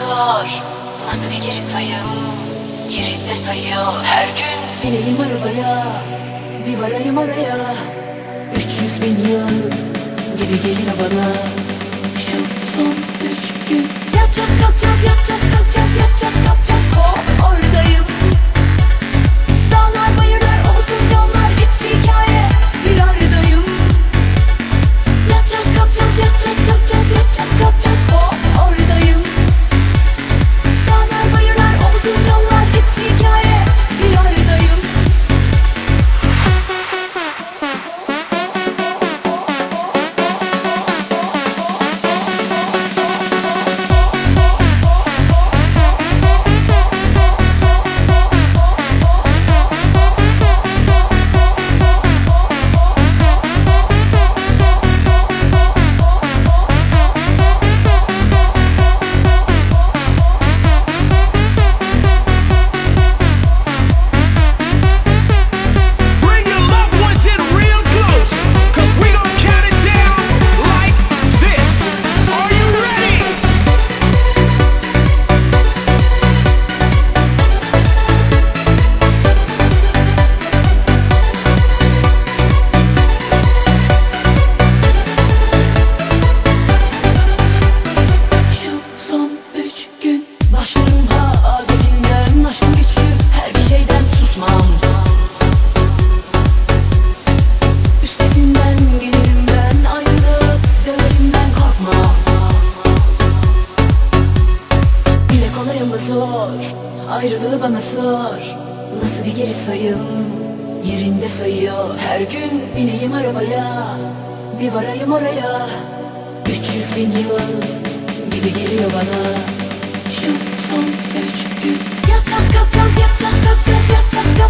zor Nasıl geri sayım? Yerinde sayıyor her gün Bineyim arabaya Bir varayım araya. 300 bin yıl gibi geliyor bana. Şu son üç gün. Yatacağız kalkacağız yatacağız kalkacağız yatacağız kalkacağız. Hop oradayım Nasıl bir geri sayım? Yerinde sayıyor. Her gün Bineyim arabaya. Bir varayım oraya. 300 bin yıl gibi geliyor bana. Şu son üç gün. Yatacağız kalkacağız yatacağız kalkacağız yatacağız kalkacağız